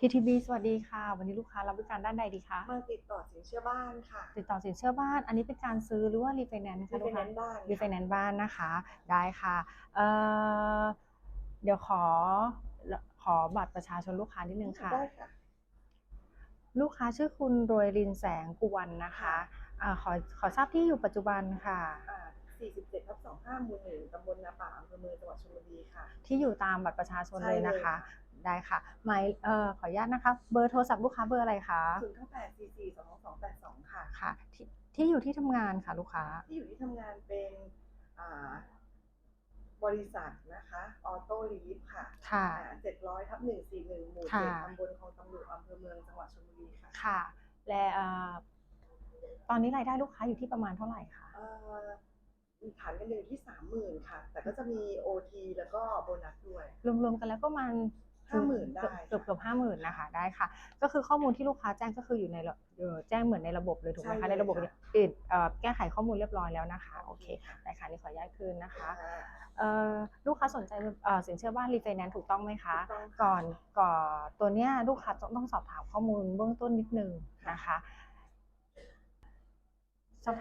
TTB สวัสดีค่ะ วันนี้ลูกค้ารับบริการด้านใดดีคะมาติดต่อสินเชื่อบ้านค่ะ ติดต่อสินเชื่อบ้าน อันนี้เป็นการซื้อหรือว่ารีไฟแนนซ์รีคะไฟลูกแนค้านซ์บ้านรีไฟแนนซ์บ้านนะคะ ได้ค่ะเอ่อเดี๋ยวขอขอบัตรประชาชนลูกค้านิดนึงค่ะ ได้ค่ะ ลูกค้าชื่อคุณโรยรินแสงกุวันนะคะอ่าขอขอทราบที่อยู่ปัจจุบันค่ะ อ่า47ทับ25หมู่หนึ่งตำบลนาป่าอำเภอเมืองจังหวัดชลบุรีค่ะ ที่อยู่ตามบัตรประชาชนใช่เลยนะคะ ได้ค่ะหมายเอ่อขออนุญาตนะคะ เบอร์โทรศัพท์ลูกค้าเบอร์อะไรคะ098 44 22282ค่ะ ค่ะที่ที่อยู่ที่ทำงานค่ะลูกค้า ที่อยู่ที่ทำงานเป็นอ่าบริษัทนะคะออโต้ลีฟค่ะค่ะ700ทับ141หมู่ค่ะเจ็ดตำบลคลองตำรุอำเภอเมืองจังหวัดชลบุรีค่ะค่ะ และเอ่อตอนนี้รายได้ลูกค้าอยู่ที่ประมาณเท่าไหร่คะ เอ่อฐานเงินเดือนอยู่ที่30,000ค่ะ แต่ก็จะมี OT แล้วก็โบนัสด้วย รวมๆกันแล้วประมาณ 50,000ได้เกือบเกือบห้าหมื่นนะคะได้ค่ะ ก็คือข้อมูลที่ลูกค้าแจ้งก็คืออยู่ในระเอ่อแจ้งเหมือนในระบบเลยถูกไหมใช่คะเลยในระบบค่ะเนี่ยปิดเอ่อแก้ไขข้อมูลเรียบร้อยแล้วนะคะโอเคได้ค่ะนี่ขออนุญาตคืนนะคะอ่าเอ่อลูกค้าสนใจเอ่อสินเชื่อบ้านรีไฟแนนซ์ถูกต้องไหมคะถูกต้องค่ะก่อนก่อนตัวเนี้ยลูกค้าต้องสอบถามข้อมูลเบื้องต้นนิดนึงนะคะสอบ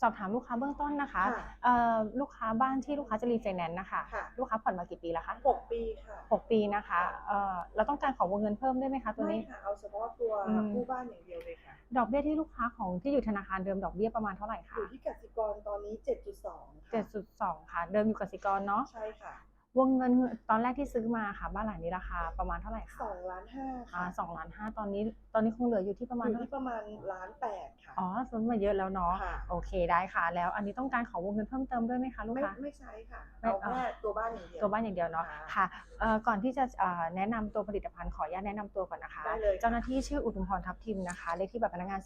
สอบถามลูกค้าเบื้องต้นนะคะค่ะ เอ่อลูกค้าบ้านที่ลูกค้าจะรีไฟแนนซ์นะคะค่ะลูกค้าผ่อนมากี่ปีแล้วคะหกปีค่ะ หกปีนะคะเอ่อเราต้องการขอวงเงินเพิ่มได้ไหมคะตัวไม่นี้ ค่ะ เอาเฉพาะตัวอืม ผู้บ้านอย่างเดียวเลยค่ะ ดอกเบี้ยที่ลูกค้าของที่อยู่ธนาคารเดิมดอกเบี้ยประมาณเท่าไหร่อคะยู่ที่กสิกรตอนนี้ 7.2เจ็ดจุดสองค่ะ เดิมอยู่กสิกรเนาะใช่ค่ะวงเงินตอนแรกที่ซื้อมาค่ะ บ้านหลังนี้ราคาประมาณเท่าไหร่คะ2ล้าน5อ่าค่ะ สองล้านห้าตอนนี้ ตอนนี้คงเหลืออยู่ที่ประมาณอยู่เท่าไหร่ที่ประมาณล้าน8ค่ะ อ๋อซื้อมาเยอะแล้วเนาะ ค่ะ โอเคได้ค่ะ แล้วอันนี้ต้องการขอวงเงินเพิ่มเติมด้วยไหมคะลูกไม่ค้า ไม่ใช้ค่ะไม่ เอาแค่ตัวบ้านอย่างเดียว ตัวบ้านอย่างเดียวเนาะ ค่ะค่ะเอ่อก่อนที่จะเอ่อแนะนำตัวผลิตภัณฑ์ขออนุญาตแนะนำตัวก่อนนะคะ ได้เลยค่ะ เจ้าหน้าที่ชื่ออุทุมพรทัพทิมนะคะ เลขที่บัตรพนักงาน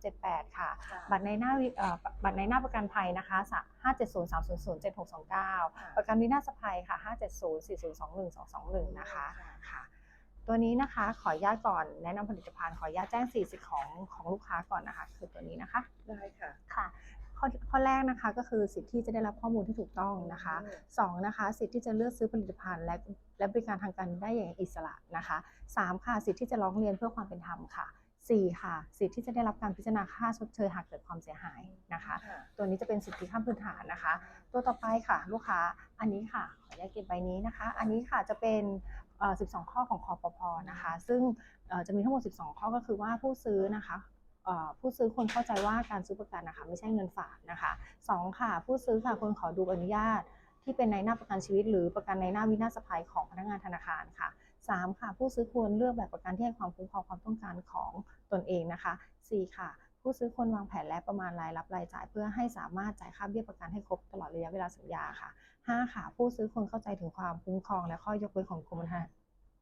44378 ค่ะ ค่ะ บัตรในหน้าวิเอ่อบัตรในหน้าประกันภัยนะคะ570 300 7629 ประกันวินาศภัยค่ะ 570 4021 221 นะคะ ค่ะ ตัวนี้นะคะขออนุญาตก่อนแนะนำผลิตภัณฑ์ขออนุญาตแจ้งสี่สิทธิ์ของของลูกค้าก่อนนะคะ คือตัวนี้นะคะได้ค่ะ ค่ะข้อข้อแรกนะคะก็คือสิทธิ์ที่จะได้รับข้อมูลที่ถูกต้องนะคะอืมสองนะคะสิทธิ์ที่จะเลือกซื้อผลิตภัณฑ์และและบริการทางการเงินได้อย่างอิสระนะคะสามค่ะสิทธิ์ที่จะร้องเรียนเพื่อความเป็นธรรมค่ะสี่ค่ะ สิทธิ์ที่จะได้รับการพิจารณาค่าชดเชยหากเกิดความเสียหายนะคะค่ะตัวนี้จะเป็นสิทธิขั้นพื้นฐานนะคะ ตัวต่อไปค่ะ ลูกค้าอันนี้ค่ะขออนุญาตเก็บใบนี้นะคะ อันนี้ค่ะจะเป็นเอ่อ 12 ข้อของคอปพนะคะ ซึ่งจะมีทั้งหมด 12 ข้อก็คือว่าผู้ซื้อนะคะผู้ซื้อควรเข้าใจว่าการซื้อประกันนะคะไม่ใช่เงินฝากนะคะสองค่ะ ผู้ซื้อค่ะควรขอดูใบอนุญาต ที่เป็นในหน้าประกันชีวิต หรือประกันในหน้าวินาศภัยของพนักงานธนาคารค่ะสามค่ะ ผู้ซื้อควรเลือกแบบประกันที่ให้ความคุ้มครองความต้องการของตนเองนะคะสี่ค่ะ ผู้ซื้อควรวางแผนและประมาณรายรับรายจ่าย เพื่อให้สามารถจ่ายค่าเบี้ยประกันให้ครบตลอดระยะเวลาสัญญาค่ะ 5 ค่ะ ผู้ซื้อควรเข้าใจถึงความคุ้มครอง และข้อยกเว้นของกรมธรรม์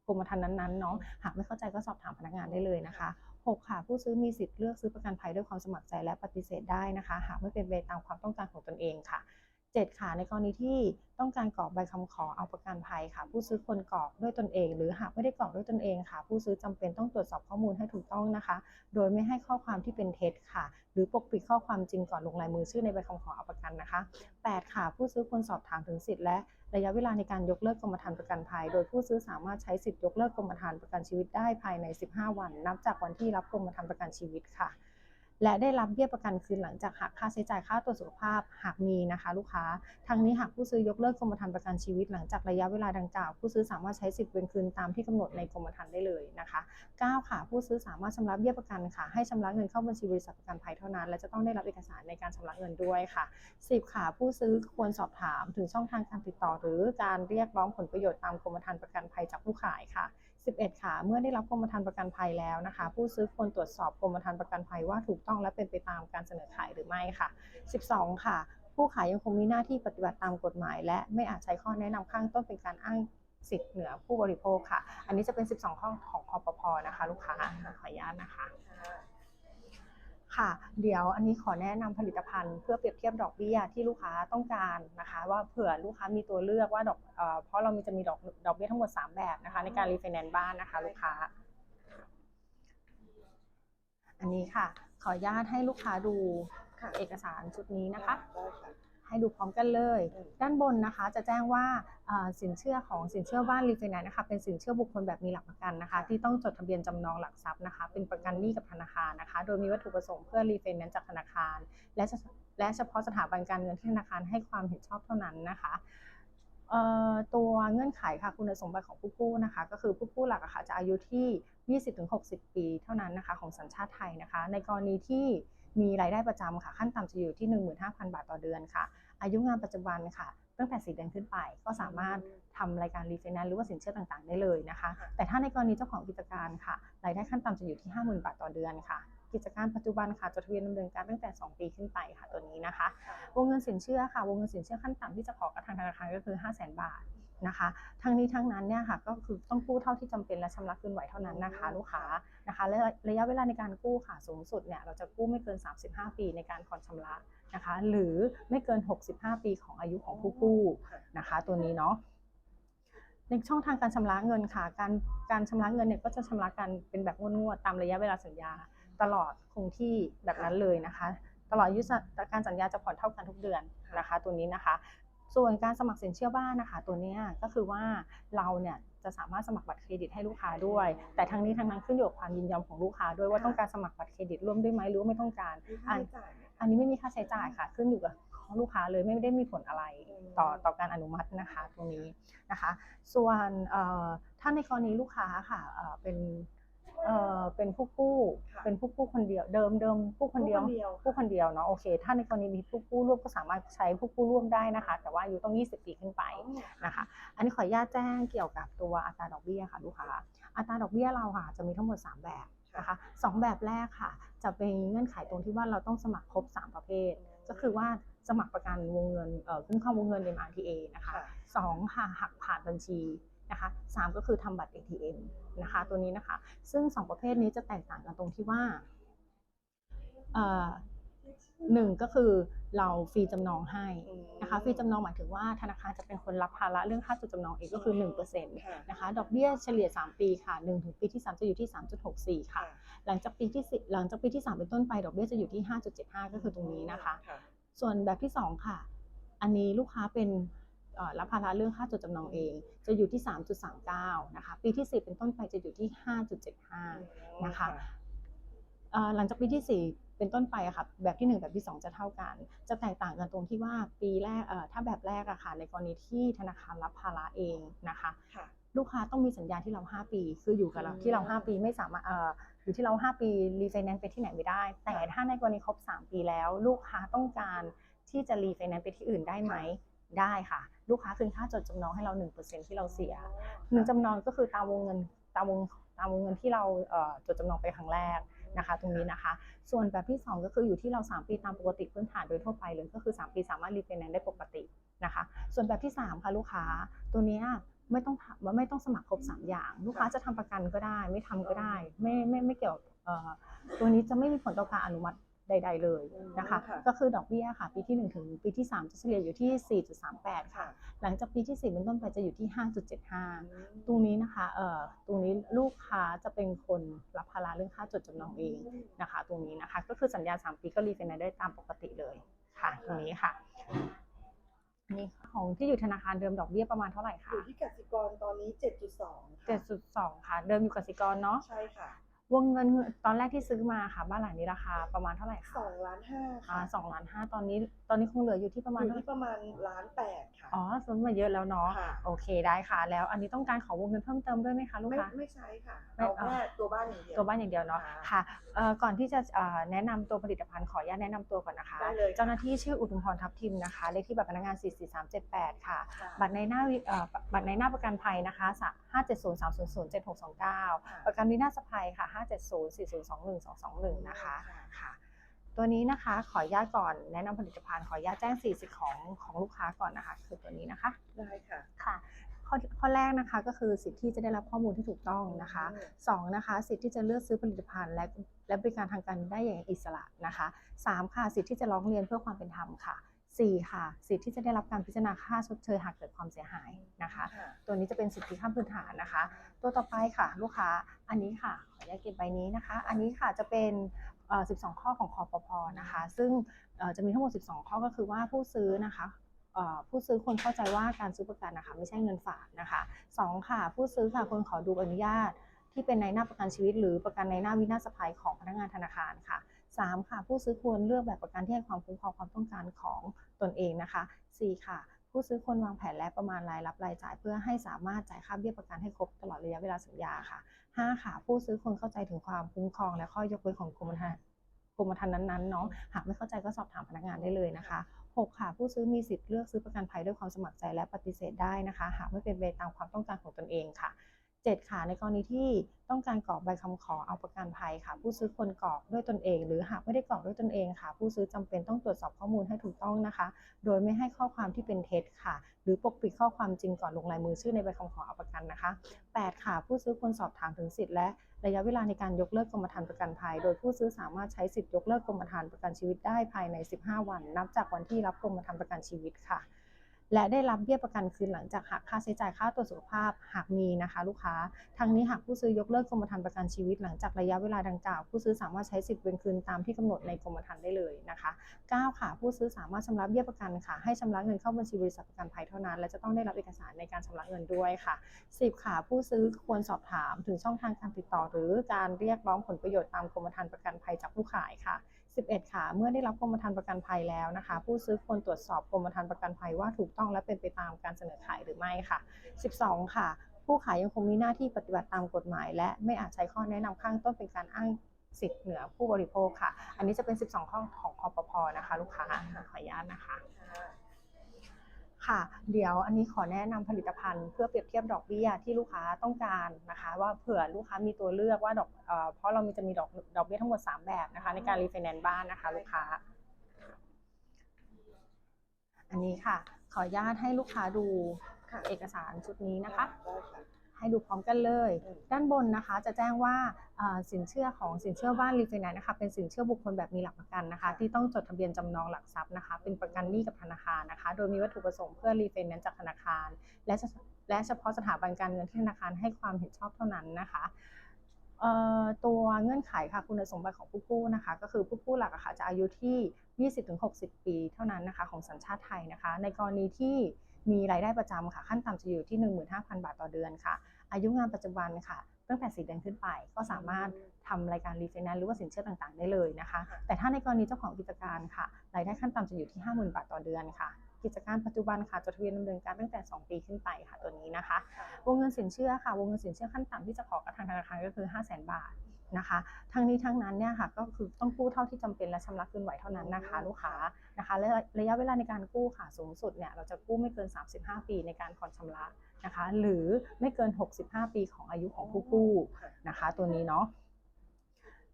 กรมธรรม์นั้นๆเนาะหากไม่เข้าใจก็สอบถามพนักงานได้เลยนะคะ 6 ค่ะ ผู้ซื้อมีสิทธิ์เลือกซื้อประกันภัยด้วยความสมัครใจและปฏิเสธได้นะคะ หากไม่เป็นไปตามความต้องการของตนเองค่ะ 7 ค่ะในกรณีที่ต้องการกรอกใบคำขอเอาประกันภัยค่ะ ผู้ซื้อควรกรอกด้วยตนเอง หรือหากไม่ได้กรอกด้วยตนเองค่ะ ผู้ซื้อจำเป็นต้องตรวจสอบข้อมูลให้ถูกต้องนะคะ โดยไม่ให้ข้อความที่เป็นเท็จค่ะ หรือปกปิดข้อความจริงก่อนลงลายมือชื่อในใบคำขอเอาประกันนะคะ 8 ค่ะ ผู้ซื้อควรสอบถามถึงสิทธิ์และระยะเวลาในการยกเลิกกรมธรรม์ประกันภัย โดยผู้ซื้อสามารถใช้สิทธิ์ยกเลิกกรมธรรม์ประกันชีวิตได้ภายใน 15 วัน นับจากวันที่รับกรมธรรม์ประกันชีวิตค่ะ และได้รับเบี้ยประกันคืนหลังจากหักค่าใช้จ่ายค่าตรวจสุขภาพหากมีนะคะลูกค้าทั้งนี้หากผู้ซื้อยกเลิกกรมธรรม์ประกันชีวิตหลังจากระยะเวลาดังกล่าว ผู้ซื้อสามารถใช้สิทธิ์เวนคืนตามที่กำหนดในกรมธรรม์ได้เลยนะคะ 9 ค่ะ ผู้ซื้อสามารถชำระเบี้ยประกันค่ะ ให้ชำระเงินเข้าบัญชีบริษัทประกันภัยเท่านั้น และจะต้องได้รับเอกสารในการชำระเงินด้วยค่ะ 10 ค่ะ ผู้ซื้อควรสอบถามถึงช่องทางการติดต่อ หรือการเรียกร้องผลประโยชน์ตามกรมธรรม์ประกันภัยจากผู้ขายค่ะ 11 ค่ะ เมื่อได้รับกรมธรรม์ประกันภัยแล้วนะคะ ผู้ซื้อควรตรวจสอบกรมธรรม์ประกันภัยว่าถูกต้องและเป็นไปตามการเสนอขายหรือไม่ค่ะ 12 ค่ะ ผู้ขายยังคงมีหน้าที่ปฏิบัติตามกฎหมาย และไม่อาจใช้ข้อแนะนำข้างต้นเป็นการอ้างสิทธิ์เหนือผู้บริโภคค่ะ อันนี้จะเป็น 12 ข้อของคอปพนะคะ ลูกค้าขออนุญาตนะคะ ค่ะ เดี๋ยวอันนี้ขอแนะนำผลิตภัณฑ์เพื่อเปรียบเทียบดอกเบี้ยที่ลูกค้าต้องการนะคะ ว่าเผื่อลูกค้ามีตัวเลือกว่าดอกเอ่อเพราะเรามีจะมีดอกดอกเบี้ยทั้งหมด 3 แบบนะคะ ในการรีไฟแนนซ์บ้านนะคะ ลูกค้า อันนี้ค่ะ ขออนุญาตให้ลูกค้าดูค่ะเอกสารชุดนี้นะคะได้ค่ะ ให้ดูพร้อมกันเลย ด้านบนนะคะจะแจ้งว่าสินเชื่อของสินเชื่อบ้านรีไฟแนนซ์นะคะเป็นสินเชื่อบุคคลแบบมีหลักประกันนะคะ ที่ต้องจดทะเบียนจำนองหลักทรัพย์นะคะ เป็นประกันหนี้กับธนาคารนะคะ โดยมีวัตถุประสงค์เพื่อรีไฟแนนซ์จากธนาคาร และและเฉพาะสถาบันการเงินที่ธนาคารให้ความเห็นชอบเท่านั้นนะคะตัวเงื่อนไขค่ะคุณสมบัติของผู้กู้นะคะ ก็คือผู้กู้หลักะค่ะจะอายุที่ 20-60 ปีเท่านั้นนะคะ ของสัญชาติไทยนะคะ ในกรณีที่ มีรายได้ประจำค่ะขั้นต่ำจะอยู่ที่ 15,000 บาทต่อเดือนค่ะ อายุงานปัจจุบันค่ะตั้งแต่4เดือนขึ้นไป ก็สามารถทำรายการรีไฟแนนซ์หรือว่าสินเชื่อต่างๆ ได้เลยนะคะค่ะแต่ถ้าในกรณีเจ้าของกิจการค่ะรายได้ขั้นต่ำจะอยู่ที่ 50,000 บาทต่อเดือนค่ะ กิจการปัจจุบันค่ะจดทะเบียนดำเนินการตั้งแต่ 2 ปีขึ้นไปค่ะตัวนี้นะคะ วงเงินสินเชื่อค่ะ วงเงินสินเชื่อขั้นต่ำที่จะขอกับทางธนาคารก็คือ 5 0 0 0 0 0บาท นะคะ ทั้งนี้ทั้งนั้นเนี่ยค่ะก็คือต้องกู้เท่าที่จำเป็นและชำระคืนไหวเท่านั้นนะคะ ลูกค้านะคะและระยะเวลาในการกู้ค่ะสูงสุดเนี่ยเราจะกู้ไม่เกิน 35 ปีในการผ่อนชำระนะคะ หรือไม่เกิน 65 ปีของอายุของผู้กู้นะคะ ตัวนี้เนาะในช่องทางการชำระเงินค่ะ การการชำระเงินเนี่ยก็จะชำระกันเป็นแบบงวดๆตามระยะเวลาสัญญาตลอดคงที่แบบนั้นเลยนะคะ ตลอดอายุการสัญญาจะผ่อนเท่ากันทุกเดือนนะคะ ตัวนี้นะคะ ส่วนการสมัครสินเชื่อบ้านนะคะตัวเนี้ยก็คือว่าเราเนี่ยจะสามารถสมัครบัตรเครดิตให้ลูกค้าด้วย แต่ทั้งนี้ทั้งนั้นขึ้นอยู่กับความยินยอมของลูกค้าด้วยว่าต้องการสมัครบัตรเครดิตร่วมด้วยไหมหรือว่าไม่ต้องการมีค่าใช้จ่ายไหมอันนี้ไม่มีค่าใช้จ่ายค่ะ ขึ้นอยู่กับของลูกค้าเลยไม่ได้มีผลอะไรอืมต่อต่อการอนุมัตินะคะตรงนี้นะคะ ส่วนเอ่อถ้าในกรณีลูกค้าค่ะเอ่อเป็น เอ่อเป็นผู้กู้ค่ะเป็นผู้กู้คนเดียวเดิมเดิมผู้คนเดียว ผู้คนเดียวผู้คนเดียวเนาะโอเค ถ้าในกรณีมีผู้กู้ร่วมก็สามารถใช้ผู้กู้ร่วมได้นะคะ แต่ว่าอายุต้อง 20 ปีขึ้นไปนะคะ อันนี้ขออนุญาตแจ้งเกี่ยวกับตัวอัตราดอกเบี้ยค่ะลูกค้าอัตราดอกเบี้ยเราค่ะจะมีทั้งหมด 3 แบบนะคะสองแบบแรกค่ะ จะเป็นเงื่อนไขตรงที่ว่าเราต้องสมัครครบ 3 ประเภท ก็คือว่าสมัครประกันวงเงินเอ่อคุ้มครองวงเงิน MRTA นะคะค่ะ สองค่ะหักผ่านบัญชี นะคะสามก็คือทำบัตร ATM นะคะตัวนี้นะคะ ซึ่งสองประเภทนี้จะแตกต่างกันตรงที่ว่าเอ่อหนึ่งก็คือเราฟรีจำนองให้นะคะฟรีจำนองหมายถึงว่าธนาคารจะเป็นคนรับภาระเรื่องค่าจดจำนองเองก็คือ1%นค่ะนะคะดอกเบี้ยเฉลี่ย 3 ปีค่ะ1ถึงปีที่ 3 จะอยู่ที่ 3.64 ค่ะ หลังจากปีที่10หลังจากปีที่ 3 เป็นต้นไป ดอกเบี้ยจะอยู่ที่ 5.75 ก็คือตรงนี้นะคะค่ะส่วนแบบที่ 2 ค่ะ อันนี้ลูกค้าเป็นเอ่อ รับภาระเรื่องค่าจดจำนองเอง จะอยู่ที่ 3.39 นะคะ ปีที่ 4 เป็นต้นไปจะอยู่ที่ 5.75 นะคะเอ่อหลังจากปีที่ 4 เป็นต้นไปอะค่ะแบบที่ 1 แบบที่ 2 จะเท่ากัน จะแตกต่างกันตรงที่ว่าปีแรกเอ่อถ้าแบบแรกอะค่ะในกรณีที่ธนาคารรับภาระเองนะคะค่ะลูกค้าต้องมีสัญญาที่เรา 5 ปี คืออยู่กับเราอืมที่เรา 5 ปีไม่สามารถเอ่ออยู่ที่เรา 5 ปีรีไฟแนนซ์ไปที่ไหนไม่ได้ แต่ถ้าในกรณีครบ 3 ปีแล้ว ลูกค้าต้องการที่จะรีไฟแนนซ์ไปที่อื่นได้ไหมได้ค่ะ ลูกค้าคืนค่าจดจำนองให้เรา1%ที่เราเสียหนึ่งจำนองก็คือตามวงเงินตามวงตามวงเงินที่เราเอ่อจดจำนองไปครั้งแรกนะคะ ตรงนี้นะคะ ส่วนแบบที่ 2 ก็คืออยู่ที่เรา 3 ปีตามปกติพื้นฐานโดยทั่วไปเลยก็คือ 3 ปีสามารถรีไฟแนนซ์ได้ปกตินะคะ ส่วนแบบที่ 3 ค่ะลูกค้าตัวนี้ไม่ต้องว่าไม่ต้องสมัครครบ 3 อย่าง ลูกค้าจะทำประกันก็ได้ ไม่ทำก็ได้ ไม่ไม่ไม่เกี่ยวตัวนี้จะไม่มีผลต่อการอนุมัติ ใด ๆ เลยนะคะค่ะก็คือดอกเบี้ยค่ะ ปีที่ 1 ถึงปีที่ 3 จะเฉลี่ยอยู่ที่ 4.38ค่ะค่ะ หลังจากปีที่ 4 เป็นต้นไปจะอยู่ที่ 5.75 ตรงนี้นะคะเอ่อตรงนี้ลูกค้าจะเป็นคนรับภาระเรื่องค่าจดจำนองเองนะคะ ตรงนี้นะคะก็คือสัญญา 3 ปีก็รีไฟแนนซ์ได้ตามปกติเลยค่ะ ตรงนี้ค่ะอันนี้ของที่อยู่ธนาคารเดิมดอกเบี้ยประมาณเท่าไหร่อคะยู่ที่กสิกรตอนนี้ 7.2ค่ะ7.2 ค่ะ เดิมอยู่กสิกรเนาะใช่ค่ะ วงเงินตอนแรกที่ซื้อมาค่ะ บ้านหลังนี้ราคาประมาณเท่าไหร่คะ2ล้าน5อ่าค่ะสองล้านห้าตอนนี้ ตอนนี้คงเหลืออยู่ที่ประมาณอยู่เท่าไหร่ที่ประมาณล้าน8ค่ะ อ๋อซื้อมาเยอะแล้วเนาะ ค่ะ โอเคได้ค่ะ แล้วอันนี้ต้องการขอวงเงินเพิ่มเติมด้วยไหมคะลูกไม่ค้า ไม่ใช้ค่ะไม่เอาเอา แค่ตัวบ้านอย่างเดียว ตัวบ้านอย่างเดียวเนาะ ค่ะค่ะเอ่อก่อนที่จะเอ่อแนะนำตัวผลิตภัณฑ์ขออนุญาตแนะนำตัวก่อนนะคะ ได้เลยค่ะ เจ้าหน้าที่ชื่ออุทุมพรทัพทิมนะคะ เลขที่บัตรพนักงาน 44378 ค่ะ ค่ะ บัตรในหน้าวิเอ่อบัตรในหน้าประกันภัยนะคะ570 300 7629 ประกันวินาศภัยค่ะ 570 4021 221 นะคะ ค่ะ ตัวนี้นะคะขออนุญาตก่อนแนะนำผลิตภัณฑ์ขออนุญาตแจ้งสี่สิทธิ์ของของลูกค้าก่อนนะคะ คือตัวนี้นะคะได้ค่ะค่ะข้อข้อแรกนะคะก็คือสิทธิ์ที่จะได้รับข้อมูลที่ถูกต้องนะคะสองนะคะสิทธิ์ที่จะเลือกซื้อผลิตภัณฑ์และและบริการทางการเงินได้อย่างอิสระนะคะสามค่ะสิทธิ์ที่จะร้องเรียนเพื่อความเป็นธรรมค่ะสี่ค่ะ สิทธิ์ที่จะได้รับการพิจารณาค่าชดเชยหากเกิดความเสียหายนะคะค่ะตัวนี้จะเป็นสิทธิขั้นพื้นฐานนะคะ ตัวต่อไปค่ะ ลูกค้าอันนี้ค่ะขออนุญาตเก็บใบนี้นะคะ อันนี้ค่ะจะเป็นเอ่อ 12 ข้อของคอปพนะคะ ซึ่งจะมีทั้งหมด 12 ข้อก็คือว่าผู้ซื้อนะคะผู้ซื้อควรเข้าใจว่าการซื้อประกันนะคะไม่ใช่เงินฝากนะคะสองค่ะผู้ซื้อค่ะควรขอดูอนุญาต ที่เป็นในหน้าประกันชีวิต หรือประกันในหน้าวินาศภัยของพนักงานธนาคารค่ะสามค่ะ ผู้ซื้อควรเลือกแบบประกันที่ให้ความคุ้มครองความต้องการของตนเองนะคะสี่ค่ะ ผู้ซื้อควรวางแผนและประมาณรายรับรายจ่าย เพื่อให้สามารถจ่ายค่าเบี้ยประกันให้ครบตลอดระยะเวลาสัญญาค่ะ 5 ค่ะ ผู้ซื้อควรเข้าใจถึงความคุ้มครองและข้อยกเว้นของกรมธรรม์กรมธรรม์นั้นๆเนาะหากไม่เข้าใจก็สอบถามพนักงานได้เลยนะคะ 6 ค่ะ ผู้ซื้อมีสิทธิ์เลือกซื้อประกันภัยด้วยความสมัครใจและปฏิเสธได้นะคะ หากไม่เป็นไปตามความต้องการของตนเองค่ะ 7 ค่ะในกรณีที่ต้องการกรอกใบคำขอเอาประกันภัยค่ะ ผู้ซื้อควรกรอกด้วยตนเอง หรือหากไม่ได้กรอกด้วยตนเองค่ะ ผู้ซื้อจำเป็นต้องตรวจสอบข้อมูลให้ถูกต้องนะคะ โดยไม่ให้ข้อความที่เป็นเท็จค่ะ หรือปกปิดข้อความจริงก่อนลงลายมือชื่อในใบคำขอเอาประกันนะคะ 8 ค่ะ ผู้ซื้อควรสอบถามถึงสิทธิ์และระยะเวลาในการยกเลิกกรมธรรม์ประกันภัย โดยผู้ซื้อสามารถใช้สิทธิ์ยกเลิกกรมธรรม์ประกันชีวิตได้ภายใน 15 วัน นับจากวันที่รับกรมธรรม์ประกันชีวิตค่ะ และได้รับเบี้ยประกันคืนหลังจากหักค่าใช้จ่ายค่าตรวจสุขภาพหากมีนะคะลูกค้าทั้งนี้หากผู้ซื้อยกเลิกกรมธรรม์ประกันชีวิต หลังจากระยะเวลาดังกล่าว ผู้ซื้อสามารถใช้สิทธิ์เวนคืนตามที่กำหนดในกรมธรรม์ได้เลยนะคะ 9 ค่ะ ผู้ซื้อสามารถชำระเบี้ยประกันค่ะ ให้ชำระเงินเข้าบัญชีบริษัทประกันภัยเท่านั้น และจะต้องได้รับเอกสารในการชำระเงินด้วยค่ะ 10 ค่ะ ผู้ซื้อควรสอบถามถึงช่องทางการติดต่อ หรือการเรียกร้องผลประโยชน์ตามกรมธรรม์ประกันภัยจากผู้ขายค่ะ 11 ค่ะ เมื่อได้รับกรมธรรม์ประกันภัยแล้วนะคะ ผู้ซื้อควรตรวจสอบกรมธรรม์ประกันภัยว่าถูกต้องและเป็นไปตามการเสนอขายหรือไม่ค่ะ 12 ค่ะ ผู้ขายยังคงมีหน้าที่ปฏิบัติตามกฎหมาย และไม่อาจใช้ข้อแนะนำข้างต้นเป็นการอ้างสิทธิ์เหนือผู้บริโภคค่ะ อันนี้จะเป็น 12 ข้อของคอปพนะคะ ลูกค้าขออนุญาตนะคะ ค่ะ เดี๋ยวอันนี้ขอแนะนำผลิตภัณฑ์เพื่อเปรียบเทียบดอกเบี้ยที่ลูกค้าต้องการนะคะ ว่าเผื่อลูกค้ามีตัวเลือกว่าดอกเอ่อเพราะเรามีจะมีดอกดอกเบี้ยทั้งหมด 3 แบบนะคะ ในการรีไฟแนนซ์บ้านนะคะ ลูกค้า อันนี้ค่ะ ขออนุญาตให้ลูกค้าดูค่ะเอกสารชุดนี้นะคะได้ค่ะ ให้ดูพร้อมกันเลย ด้านบนนะคะจะแจ้งว่าสินเชื่อของสินเชื่อบ้านรีไฟแนนซ์นะคะเป็นสินเชื่อบุคคลแบบมีหลักประกันนะคะ ที่ต้องจดทะเบียนจำนองหลักทรัพย์นะคะ เป็นประกันหนี้กับธนาคารนะคะ โดยมีวัตถุประสงค์เพื่อรีไฟแนนซ์จากธนาคาร และและเฉพาะสถาบันการเงินที่ธนาคารให้ความเห็นชอบเท่านั้นนะคะตัวเงื่อนไขค่ะคุณสมบัติของผู้กู้นะคะ ก็คือผู้กู้หลักะค่ะจะอายุที่ 20-60 ปีเท่านั้นนะคะ ของสัญชาติไทยนะคะ ในกรณีที่ มีรายได้ประจำค่ะขั้นต่ำจะอยู่ที่ 15,000 บาทต่อเดือนค่ะ อายุงานปัจจุบันค่ะตั้งแต่4เดือนขึ้นไป ก็สามารถทำรายการรีไฟแนนซ์หรือว่าสินเชื่อต่างๆ ได้เลยนะคะค่ะแต่ถ้าในกรณีเจ้าของกิจการค่ะรายได้ขั้นต่ำจะอยู่ที่ 50,000 บาทต่อเดือนค่ะ กิจการปัจจุบันค่ะจดทะเบียนดำเนินการตั้งแต่ 2 ปีขึ้นไปค่ะตัวนี้นะคะ วงเงินสินเชื่อค่ะ วงเงินสินเชื่อขั้นต่ำที่จะขอกับทางธนาคารก็คือ 5 0 0 0 0 0บาท นะคะ ทั้งนี้ทั้งนั้นเนี่ยค่ะก็คือต้องกู้เท่าที่จำเป็นและชำระคืนไหวเท่านั้นนะคะ ลูกค้านะคะและระยะเวลาในการกู้ค่ะสูงสุดเนี่ยเราจะกู้ไม่เกิน 35 ปีในการผ่อนชำระนะคะ หรือไม่เกิน 65 ปีของอายุของผู้กู้ค่ะนะคะ ตัวนี้เนาะ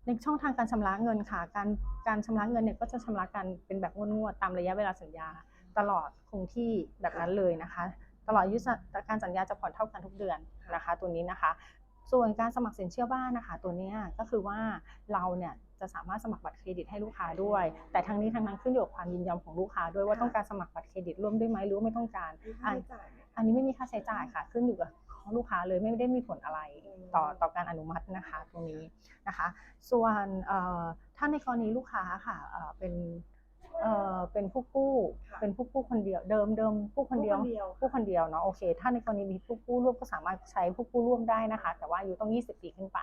ในช่องทางการชำระเงินค่ะ การการชำระเงินเนี่ยก็จะชำระกันเป็นแบบงวดๆตามระยะเวลาสัญญาตลอดคงที่แบบนั้นเลยนะคะ ตลอดอายุสัญการสัญญาจะผ่อนเท่ากันทุกเดือนนะคะ ตัวนี้นะคะ ส่วนการสมัครสินเชื่อบ้านนะคะตัวเนี้ยก็คือว่าเราเนี่ยจะสามารถสมัครบัตรเครดิตให้ลูกค้าด้วย แต่ทั้งนี้ทั้งนั้นขึ้นอยู่กับความยินยอมของลูกค้าด้วยว่าต้องการสมัครบัตรเครดิตร่วมด้วยไหมหรือว่าไม่ต้องการมีค่าใช้จ่ายไหมอันนี้ไม่มีค่าใช้จ่ายค่ะ ขึ้นอยู่กับของลูกค้าเลยไม่ได้มีผลอะไรอืมต่อต่อการอนุมัตินะคะตรงนี้นะคะ ส่วนเอ่อถ้าในกรณีลูกค้าค่ะเอ่อเป็น เอ่อเป็นผู้กู้ค่ะเป็นผู้กู้คนเดียวเดิมเดิมผู้คนเดียวผู้คนเดียว ผู้คนเดียวเนาะโอเค ถ้าในกรณีมีผู้กู้ร่วมก็สามารถใช้ผู้กู้ร่วมได้นะคะ แต่ว่าอายุต้อง 20 ปีขึ้นไป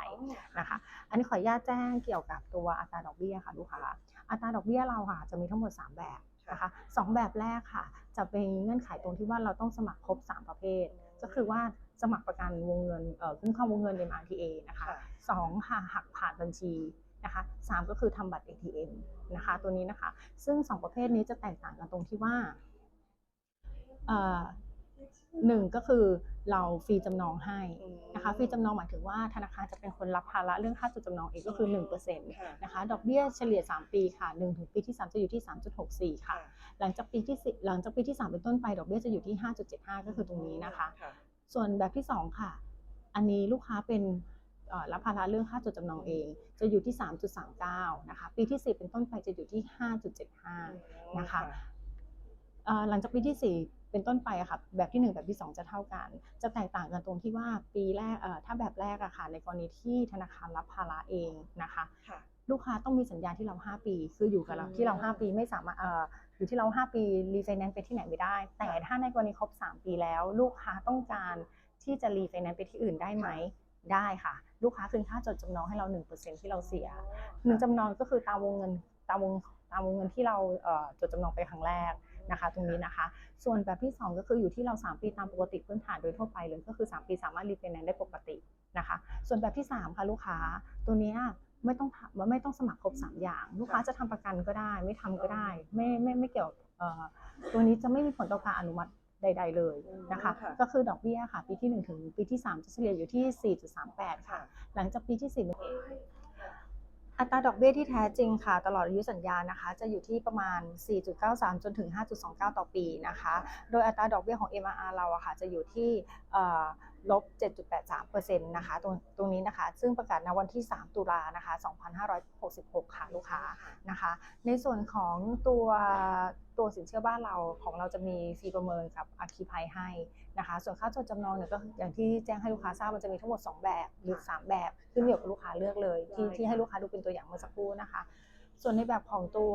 นะคะ อันนี้ขออนุญาตแจ้งเกี่ยวกับตัวอัตราดอกเบี้ยค่ะลูกค้า อัตราดอกเบี้ยเราค่ะจะมีทั้งหมด 3 แบบนะคะสองแบบแรกค่ะ จะเป็นเงื่อนไขตรงที่ว่าเราต้องสมัครครบ 3 ประเภท ก็คือว่าสมัครประกันวงเงินเอ่อคุ้มครองวงเงิน MRTA นะคะค่ะ สองค่ะหักผ่านบัญชี นะคะสามก็คือทำบัตร ATM นะคะตัวนี้นะคะ ซึ่งสองประเภทนี้จะแตกต่างกันตรงที่ว่าเอ่อหนึ่งก็คือเราฟรีจำนองให้นะคะฟรีจำนองหมายถึงว่าธนาคารจะเป็นคนรับภาระเรื่องค่าจดจำนองเองก็คือ1%นค่ะนะคะดอกเบี้ยเฉลี่ย 3 ปีค่ะ1ถึงปีที่ 3 จะอยู่ที่ 3.64 ค่ะ หลังจากปีที่10หลังจากปีที่ 3 เป็นต้นไป ดอกเบี้ยจะอยู่ที่ 5.75 ก็คือตรงนี้นะคะค่ะส่วนแบบที่ 2 ค่ะ อันนี้ลูกค้าเป็นเอ่อ รับภาระเรื่องค่าจดจำนองเอง จะอยู่ที่ 3.39 นะคะ ปีที่ 4 เป็นต้นไปจะอยู่ที่ 5.75 นะคะเอ่อหลังจากปีที่ 4เป็นต้นไปอะค่ะแบบที่ 1 แบบที่ 2 จะเท่ากัน จะแตกต่างกันตรงที่ว่าปีแรกเอ่อถ้าแบบแรกอะค่ะในกรณีที่ธนาคารรับภาระเองนะคะค่ะลูกค้าต้องมีสัญญาที่เรา 5 ปี คืออยู่กับเราอืมที่เรา 5 ปีไม่สามารถเอ่ออยู่ที่เรา 5 ปีรีไฟแนนซ์ไปที่ไหนไม่ได้ แต่ถ้าในกรณีครบ 3 ปีแล้ว ลูกค้าต้องการที่จะรีไฟแนนซ์ไปที่อื่นได้ไหมได้ค่ะ ลูกค้าคืนค่าจดจำนองให้เรา1%ที่เราเสียหนึ่งจำนองก็คือตามวงเงินตามวงตามวงเงินที่เราเอ่อจดจำนองไปครั้งแรกนะคะ ตรงนี้นะคะ ส่วนแบบที่ 2 ก็คืออยู่ที่เรา 3 ปีตามปกติพื้นฐานโดยทั่วไปเลยก็คือ 3 ปีสามารถรีไฟแนนซ์ได้ปกตินะคะ ส่วนแบบที่ 3 ค่ะลูกค้าตัวเนี้ยไม่ต้องทำว่าไม่ต้องสมัครครบ 3 อย่าง ลูกค้าจะทำประกันก็ได้ ไม่ทำก็ได้ ไม่ไม่ไม่เกี่ยวเอ่อตัวนี้จะไม่มีผลต่อการอนุมัติ ใด ๆ เลยนะคะค่ะก็คือดอกเบี้ยค่ะ ปีที่ 1 ถึงปีที่ 3 จะเฉลี่ยอยู่ที่ 4.38 ค่ะค่ะหลังจากปีที่4เป็นอัตราดอกเบี้ยที่แท้จริงค่ะ ตลอดอายุสัญญานะคะ จะอยู่ที่ประมาณ 4.93 จนถึง 5.29 ต่อปีนะคะ โดยอัตราดอกเบี้ยของ MRR เราอะค่ะ จะอยู่ที่เอ่อลบ 7.83%นะคะ ตรงตรงนี้นะคะ ซึ่งประกาศณวันที่ 3 ตุลานะคะ 2566 ค่ะ ลูกค้านะคะ ในส่วนของตัว ตัวสินเชื่อบ้านเราของเราจะมีฟรีประเมินกับอาคีภัยให้นะคะ ส่วนค่าจดจำนองเนี่ยก็อย่างที่แจ้งให้ลูกค้าทราบมันจะมีทั้งหมด 2 แบบหรือ 3 แบบขึ้นอยู่กับลูกค้าเลือกเลย ที่ได้ที่ให้ลูกค้าดูเป็นตัวอย่างเมื่อสักครู่นะคะ ส่วนในแบบของตัว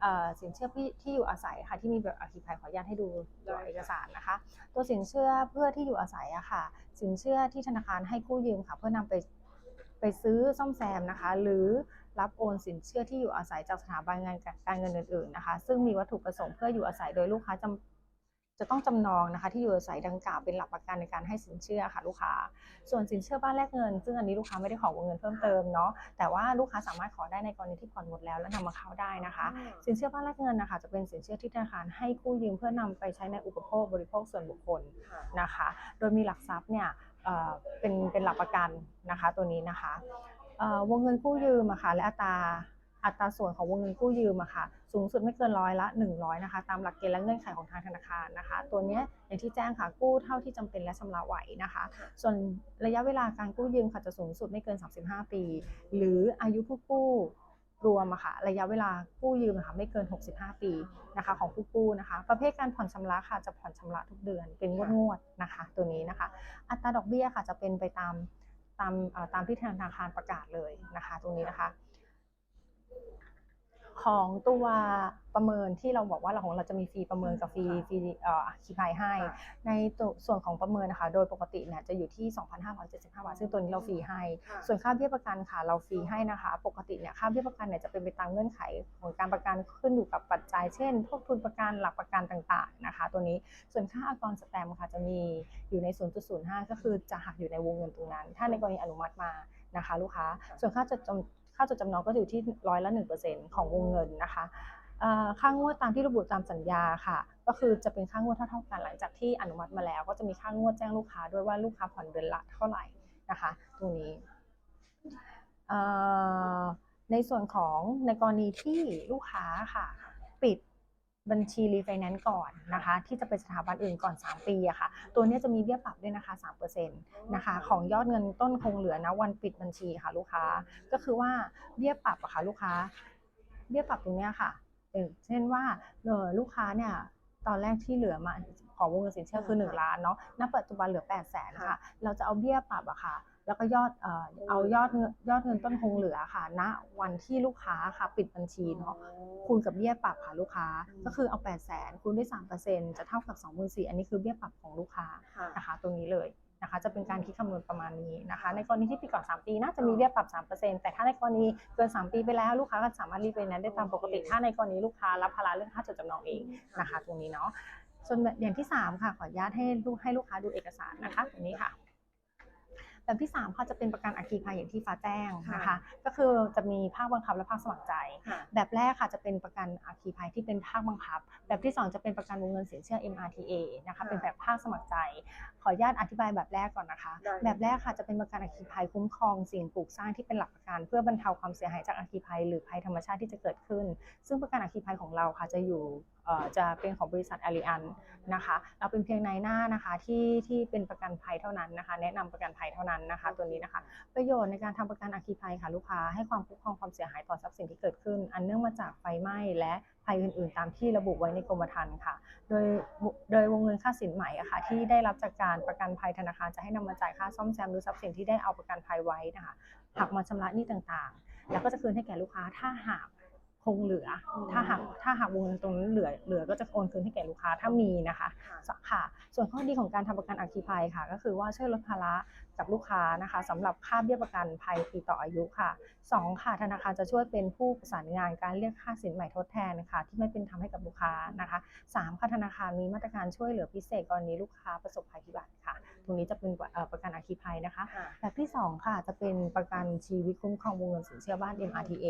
เอ่อสินเชื่อที่ที่อยู่อาศัยค่ะที่มีแบบอาคีภัยขออนุญาตให้ดูตัวเอกสารนะคะ ตัวสินเชื่อเพื่อที่อยู่อาศัยอะค่ะ สินเชื่อที่ธนาคารให้กู้ยืมค่ะ เพื่อนำไปไปซื้อซ่อมแซมนะคะ หรือ รับโอนสินเชื่อที่อยู่อาศัยจากสถาบันงานการเงินอื่นๆนะคะ ซึ่งมีวัตถุประสงค์เพื่ออยู่อาศัยโดยลูกค้าจำจะต้องจำนองนะคะที่อยู่อาศัยดังกล่าวเป็นหลักประกันในการให้สินเชื่อค่ะลูกค้า ส่วนสินเชื่อบ้านแลกเงิน ซึ่งอันนี้ลูกค้าไม่ได้ขอวงเงินเพิ่มเติมเนาะแต่ว่าลูกค้าสามารถขอได้ในกรณีที่ผ่อนหมดแล้วแล้วนำมาเข้าได้นะคะ สินเชื่อบ้านแลกเงินนะคะจะเป็นสินเชื่อที่ธนาคารให้กู้ยืมเพื่อนำไปใช้ในอุปโภคบริโภคส่วนบุคคลนะคะ โดยมีหลักทรัพย์เนี่ยเป็นเป็นหลักประกันนะคะตัวนี้นะคะ วงเงินกู้ยืมอะค่ะและอัตราอัตราส่วนของวงเงินกู้ยืมอะค่ะสูงสุดไม่เกินร้อยละ 100นะคะตามหลักเกณฑ์และเงื่อนไขของทางธนาคารนะคะ ตัวเนี้ยอย่างที่แจ้งค่ะกู้เท่าที่จำเป็นและชำระไหวนะคะ ส่วนระยะเวลาการกู้ยืมค่ะจะสูงสุดไม่เกิน 35 ปี หรืออายุผู้กู้รวมอะค่ะระยะเวลากู้ยืมอะค่ะไม่เกิน 65 ปีนะคะของผู้กู้นะคะ ประเภทการผ่อนชำระค่ะจะผ่อนชำระทุกเดือนเป็นงวดงวดๆนะคะ ตัวนี้นะคะ อัตราดอกเบี้ยค่ะจะเป็นไปตาม ตามตามที่ธนาคารประกาศเลยนะคะ ตรงนี้นะคะ ของตัวประเมินที่เราบอกว่าเราของเราจะมีฟรีประเมินกับฟรีฟรีเอ่อคีพายให้ค่ะในตัวส่วนของประเมินนะคะ โดยปกติเนี่ยจะอยู่ที่ 2,575 บาท ซึ่งตัวนี้เราฟรีให้ค่ะส่วนค่าเบี้ยประกันค่ะเราฟรีให้นะคะ ปกติเนี่ยค่าเบี้ยประกันเนี่ยจะเป็นไปตามเงื่อนไขของการประกันขึ้นอยู่กับปัจจัย เช่น พวกทุนประกันหลักประกันต่างๆนะคะ ตัวนี้ส่วนค่าอากรสแตมป์ค่ะจะมีอยู่ใน 0.05 ก็คือจะหักอยู่ในวงเงินตรงนั้น ถ้าในกรณีอนุมัติมานะคะ ลูกค้า ส่วนค่าจดจำ ค่าจดจำนองก็อยู่ที่ร้อยละ1%ของวงเงินนะคะเอ่อค่างวดตามที่ระบุตามสัญญาค่ะ ก็คือจะเป็นค่างวดเท่าๆกันหลังจากที่อนุมัติมาแล้ว ก็จะมีค่างวดแจ้งลูกค้าด้วยว่าลูกค้าผ่อนเดือนละเท่าไหร่นะคะ ตรงนี้ในส่วนของในกรณีที่ลูกค้าค่ะ ปิด บัญชีรีไฟแนนซ์ก่อนนะคะ ที่จะเป็นสถาบันอื่นก่อน 3 ปีอะค่ะ ตัวเนี้ยจะมีเบี้ยปรับด้วยนะคะ3%นะคะ ของยอดเงินต้นคงเหลือนะวันปิดบัญชีค่ะลูกค้า ก็คือว่าเบี้ยปรับอะค่ะลูกค้า เบี้ยปรับตรงเนี้ยค่ะเออเช่นว่าเออลูกค้าเนี่ยตอนแรกที่เหลือมาของวงเงินสินเชื่อคือ 1 ล้านเนาะ ณ ปัจจุบันเหลือ8 0 0แสนค่ะ เราจะเอาเบี้ยปรับอะค่ะ แล้วก็ยอดเอ่อเอายอดเงินยอดเงินต้นคงเหลือค่ะ ณ วันที่ลูกค้าค่ะ ปิดบัญชีเนาะคูณกับเบี้ยปรับค่ะลูกค้าอืมก็คือเอา8 0 0แสนคูณด้วย3%จะเท่ากับ24,000อันนี้คือเบี้ยปรับของลูกค้าค่ะนะคะตรงนี้เลยนะคะจะเป็นการคิดคำนวณประมาณนี้นะคะ ในกรณีที่ปีก่อน 3 ปีน่าจะมีเบี้ยปรับ 3%แต่ถ้าในกรณีเกิน 3 ปีไปแล้วลูกค้าก็สามารถรีไฟแนนซ์ได้ตามปกติ ถ้าในกรณีลูกค้ารับภาระเรื่องค่าจดจำนองเองนะคะ ตรงนี้เนาะส่วนแบบอย่างที่ 3 ค่ะขออนุญาตให้ลูกให้ลูกค้าดูเอกสารนะคะตรงนี้ค่ะ แบบที่ 3 ค่ะจะเป็นประกันอัคคีภัยอย่างที่ฟ้าแจ้งนะคะค่ะก็คือจะมีภาคบังคับและภาคสมัครใจค่ะแบบแรกค่ะจะเป็นประกันอัคคีภัยที่เป็นภาคบังคับ แบบที่ 2 จะเป็นประกันวงเงินสินเชื่อ MRTA นะคะค่ะเป็นแบบภาคสมัครใจ ขออนุญาตอธิบายแบบแรกก่อนนะคะได้แบบแรกค่ะจะเป็นประกันอัคคีภัยคุ้มครองสิ่งปลูกสร้างที่เป็นหลักประกัน เพื่อบรรเทาความเสียหายจากอัคคีภัยหรือภัยธรรมชาติที่จะเกิดขึ้น ซึ่งประกันอัคคีภัยของเราค่ะจะอยู่เอ่อ จะเป็นของบริษัทอาริอันนะคะเราเป็นเพียงนายหน้านะคะที่ที่เป็นประกันภัยเท่านั้นนะคะ แนะนำประกันภัยเท่านั้นนะคะตัวนี้นะคะ ประโยชน์ในการทำประกันอัคคีภัยค่ะลูกค้าให้ความคุ้มครองความเสียหายต่อทรัพย์สินที่เกิดขึ้น อันเนื่องมาจากไฟไหม้และภัยอื่น ๆ ตามที่ระบุไว้ในกรมธรรม์ค่ะ โดยโดยวงเงินค่าสินใหม่อะค่ะที่ได้รับจากการประกันภัยธนาคารจะให้นำมาจ่ายค่าซ่อมแซมหรือทรัพย์สินที่ได้เอาประกันภัยไว้นะคะหักมาชำระหนี้ต่างๆ แล้วก็จะคืนให้แก่ลูกค้าถ้าหากค งเหลืออืมถ้าหากถ้าหากวงเงินตรงนั้นเหลือเหลือก็จะโอนคืนให้แก่ลูกค้าถ้ามีนะคะค่ะค่ะส่วนข้อดีของการทำประกันอัคคีภัยค่ะ ก็คือว่าช่วยลดภาระ กับลูกค้านะคะสำหรับค่าเบี้ยประกันภัยปีต่ออายุค่ะสองค่ะธนาคารจะช่วยเป็นผู้ประสานงานการเรียกค่าสินใหม่ทดแทนนะคะที่ไม่เป็นธรรมให้กับลูกค้านะคะสามค่ะธนาคารมีมาตรการช่วยเหลือพิเศษกรณีลูกค้าประสบภัยพิบัติค่ะ ตรงนี้จะเป็นเอ่อประกันอัคคีภัยนะคะค่ะแบบที่ 2 ค่ะจะเป็นประกันชีวิตคุ้มครองวงเงินสินเชื่อบ้าน MRTA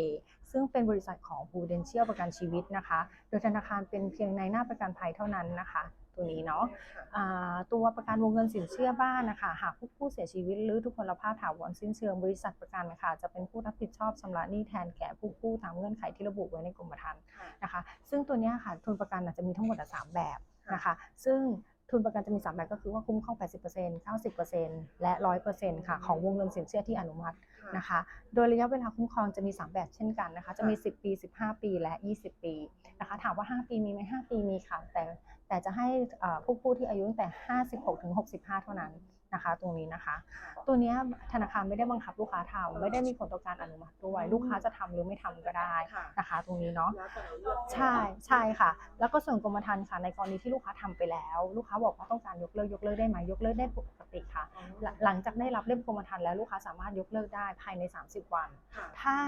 ซึ่งเป็นบริษัทของ Prudential ประกันชีวิตนะคะ โดยธนาคารเป็นเพียงในหน้าประกันภัยเท่านั้นนะคะ ตัวนี้เนาะค่ะอ่าตัวประกันวงเงินสินเชื่อบ้านนะคะหากผู้ผู้เสียชีวิตหรือทุกพลภาพถาวรสิ้นเชิงบริษัทประกันนะคะจะเป็นผู้รับผิดชอบชำระหนี้แทนแก่ผู้กู้ตามเงื่อนไขที่ระบุไว้ในกรมธรรม์ค่ะนะคะ ซึ่งตัวเนี้ยค่ะทุนประกันน่ะจะมีทั้งหมดอะสามแบบค่ะนะคะ ซึ่งทุนประกันจะมี3แบบก็คือว่าคุ้มครอง 80% 90%และ 100%ค่ะของวงเงินสินเชื่อที่อนุมัติค่ะนะคะ โดยระยะเวลาคุ้มครองจะมี 3 แบบเช่นกันนะคะ จะมี 10 ปี 15 ปี และ 20 ปีนะคะ ถามว่า 5 ปีมีไหม5ปีมีค่ะ แต่ แต่จะให้เอ่อผู้ผู้ที่อายุตั้งแต่ 56ถึง65 เท่านั้นนะคะ ตรงนี้นะคะค่ะตัวเนี้ยธนาคารไม่ได้บังคับลูกค้าทำไม่ได้มีผลต่อการอนุมัติด้วยลูกค้าจะทำหรือไม่ทำก็ได้ค่ะนะคะ ตรงนี้เนาะแล้วแต่เราเลือกใช่ใช่ค่ะ แล้วก็ส่วนกรมธรรม์ค่ะในกรณีที่ลูกค้าทำไปแล้ว ลูกค้าบอกว่าต้องการยกเลิกยกเลิกได้ไหมยกเลิกได้ปกติค่ะอ๋อหลังหลังจากได้รับเล่มกรมธรรม์แล้วลูกค้าสามารถยกเลิกได้ภายใน 30 วันค่ะ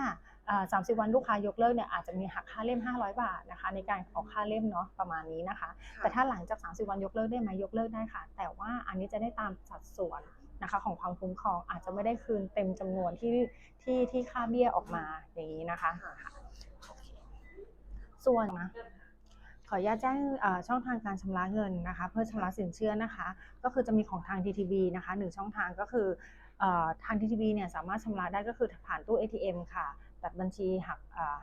ถ้าเอ่อ30วันลูกค้ายกเลิกเนี่ยอาจจะมีหักค่าเล่ม 500 บาทนะคะ ในการออกค่าเล่มเนาะประมาณนี้นะคะ แต่ถ้าหลังจาก 30 วันยกเลิกได้ไหมยกเลิกได้ค่ะ แต่ว่าอันนี้จะได้ตามสัดส่วนนะคะของความคุ้มครองอาจจะไม่ได้คืนเต็มจำนวนที่ที่ที่ค่าเบี้ยออกมาอย่างนี้นะคะค่ะส่วนนะขออนุญาตแจ้งเอ่อช่องทางการชำระเงินนะคะ เพื่อชำระสินเชื่อนะคะ ก็คือจะมีของทาง TTB นะคะหนึ่งช่องทางก็คือเอ่อทาง TTB เนี่ยสามารถชำระได้ก็คือผ่านตู้ ATM ค่ะ ตัดบัญชีหัก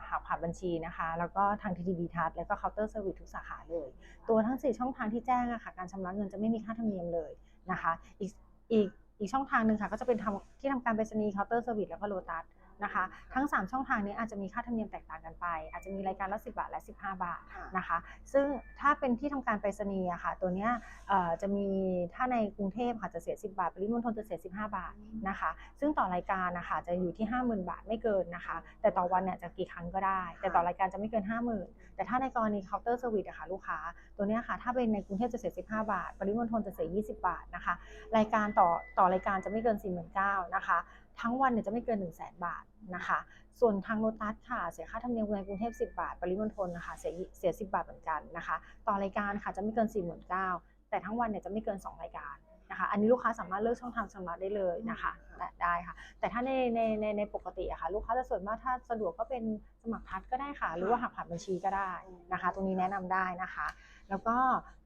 หักผ่านบัญชีนะคะ แล้วก็ทาง TTB ทัศแล้วก็เคาน์เตอร์เซอร์วิสทุกสาขาเลย ตัวทั้ง 4 ช่องทางที่แจ้งอะค่ะการชำระเงินจะไม่มีค่าธรรมเนียมเลยนะคะ อีกอีกอีกช่องทางหนึ่งค่ะก็จะเป็นทำที่ทำการไปรษณีย์เคาน์เตอร์เซอร์วิสแล้วก็โลตัส นะคะ ทั้ง 3 ช่องทางนี้อาจจะมีค่าธรรมเนียมแตกต่างกันไป อาจจะมีรายการละ 10 บาทและ 15 บาทค่ะนะคะ ซึ่งถ้าเป็นที่ทำการไปรษณีย์อะค่ะ ตัวเนี้ยเอ่อจะมีถ้าในกรุงเทพค่ะจะเสีย 10 บาทปริมณฑลจะเสีย 15 บาทนะคะ ซึ่งต่อรายการนะคะจะอยู่ที่ 50,000 บาทไม่เกินนะคะ แต่ต่อวันเนี่ยจะกี่ครั้งก็ได้ แต่ต่อรายการจะไม่เกิน 50,000 แต่ถ้าในกรณีเคาน์เตอร์เซอร์วิสอะค่ะลูกค้าตัวเนี้ยค่ะถ้าเป็นในกรุงเทพจะเสีย 15 บาท ปริมณฑลจะเสีย 20 บาทนะคะ รายการต่อต่อรายการจะไม่เกิน 49,000นะคะ ทั้งวันเนี่ยจะไม่เกิน1 0 0 0 0 0บาทนะคะ ส่วนทางโลตัสค่ะเสียค่าธรรมเนียมในกรุงเทพ10 บาท ปริมณฑลนะคะเสียเสีย 10 บาทเหมือนกันนะคะ ต่อรายการค่ะจะไม่เกิน 49,000แต่ทั้งวันเนี่ยจะไม่เกิน 2 รายการนะคะ อันนี้ลูกค้าสามารถเลือกช่องทางชำระได้เลยนะคะอืมและได้ค่ะ แต่ถ้าในในในในปกติอะค่ะลูกค้าจะส่วนมากถ้าสะดวกก็เป็นสมัครทัดก็ได้ค่ะ หรือว่าหักผ่านบัญชีก็ได้นะคะ ตรงนี้แนะนำได้นะคะ แล้วก็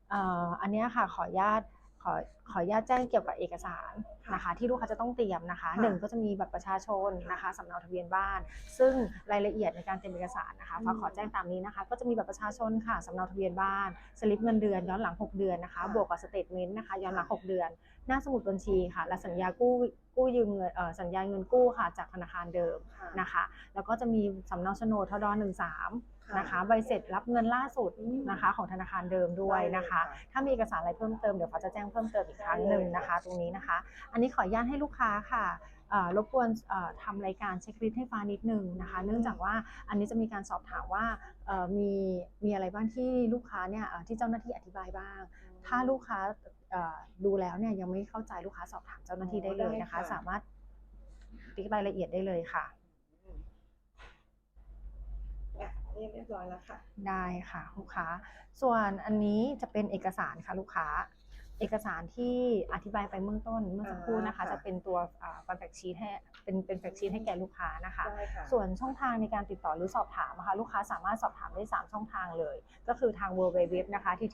เอ่ออันเนี้ยค่ะขออนุญาต ขอขออนุญาตแจ้งเกี่ยวกับเอกสารนะคะ ที่ลูกค้าจะต้องเตรียมนะคะค่ะหนึ่งก็จะมีบัตรประชาชนนะคะสำเนาทะเบียนบ้าน ซึ่งรายละเอียดในการเตรียมเอกสารนะคะฟ้าขอแจ้งตามนี้นะคะ ก็จะมีบัตรประชาชนค่ะสำเนาทะเบียนบ้านสลิปเงินเดือนย้อนหลัง 6 เดือนนะคะ บวกกับสเตทเมนต์นะคะย้อนหลัง 6 เดือน หน้าสมุดบัญชีค่ะ และสัญญากู้กู้ยืมเงินเอ่อสัญญาเงินกู้ค่ะจากธนาคารเดิมค่ะนะคะ แล้วก็จะมีสำเนาโฉนดทดหนึ่งสาม นะคะใบเสร็จรับเงินล่าสุดนะคะ ของธนาคารเดิมด้วยนะคะ ถ้ามีเอกสารอะไรเพิ่มเติมเดี๋ยวฟ้าจะแจ้งเพิ่มเติมอีกครั้งหนึ่งนะคะ ตรงนี้นะคะ อันนี้ขออนุญาตให้ลูกค้าค่ะเอ่อรบกวนเอ่อทำรายการเช็คลิสต์ให้ฟ้านิดนึงนะคะ เนื่องจากว่าอันนี้จะมีการสอบถามว่าเอ่อมีมีอะไรบ้างที่ลูกค้าเนี่ยเอ่อที่เจ้าหน้าที่อธิบายบ้าง ถ้าลูกค้าเอ่อดูแล้วเนี่ยยังไม่เข้าใจลูกค้าสอบถามเจ้าหน้าที่ได้เลยนะคะได้ค่ะสามารถติ๊กรายละเอียดได้เลยค่ะ อืมอะ นี่เรียบร้อยแล้วค่ะ ได้ค่ะลูกค้า ส่วนอันนี้จะเป็นเอกสารค่ะลูกค้า เอกสารที่อธิบายไปเบื้องต้นเมื่อสักครู่นะคะ อ่าค่ะจะเป็นตัวฟันแฟกชีทให้เป็นเป็นแฟกชีทให้แก่ลูกค้านะคะ ได้ค่ะส่วนช่องทางในการติดต่อหรือสอบถามนะคะลูกค้าสามารถสอบถามได้ 3 ช่องทางเลย ก็คือทาง w w w นะคะที่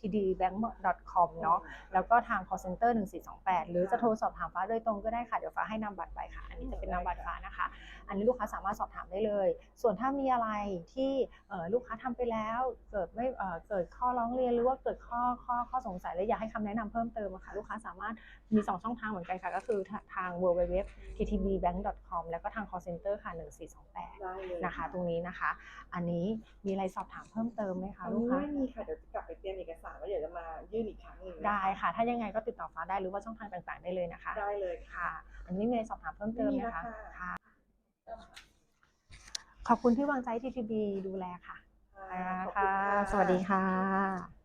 tdbank.com เนาะแล้วก็ทาง call center 1428 หรือจะโทรสอบถามฟ้าโดยตรงก็ได้ค่ะ เดี๋ยวฟ้าให้นามบัตรไปค่ะ อันนี้จะเป็นนามบัตรฟ้านะคะ อันนี้ลูกค้าสามารถสอบถามได้เลย ส่วนถ้ามีอะไรที่เอ่อลูกค้าทำไปแล้ว เกิดไม่เอ่อเกิดข้อร้องเรียนหรือว่าเกิดข้อข้อข้อสงสัยและอยากให้คำแนะนำเพิ่มเติมอะค่ะลูกค้าสามารถมี 2 ช่องทางเหมือนกันค่ะ ก็คือทาง w w w ttbbank.com แล้วก็ทาง call center ค่ะ 1428ได้เลยนะคะ ตรงนี้นะคะ อันนี้มีอะไรสอบถามเพิ่มเติมไหมคะอันลูกนี้ค้าไม่มีค่ะ เดี๋ยวจะกลับไปเตรียมเอกสารแล้วเดี๋ยวจะมายื่นอีกครั้งหนึ่งนได้ค่ะ ถ้ายังไงก็ติดต่อฟ้าได้หรือว่าช่องทางต่างๆ ได้เลยนะคะ ได้เลยค่ะค่ะอันนี้มีอะไรสอบถามเพิ่มเติมไหมคะไม่มีแล้วค่ะค่ะ ขอบคุณที่วางใจ TTB ดูแลค่ะค่ะขอบณค่ะ สวัสดีค่ะ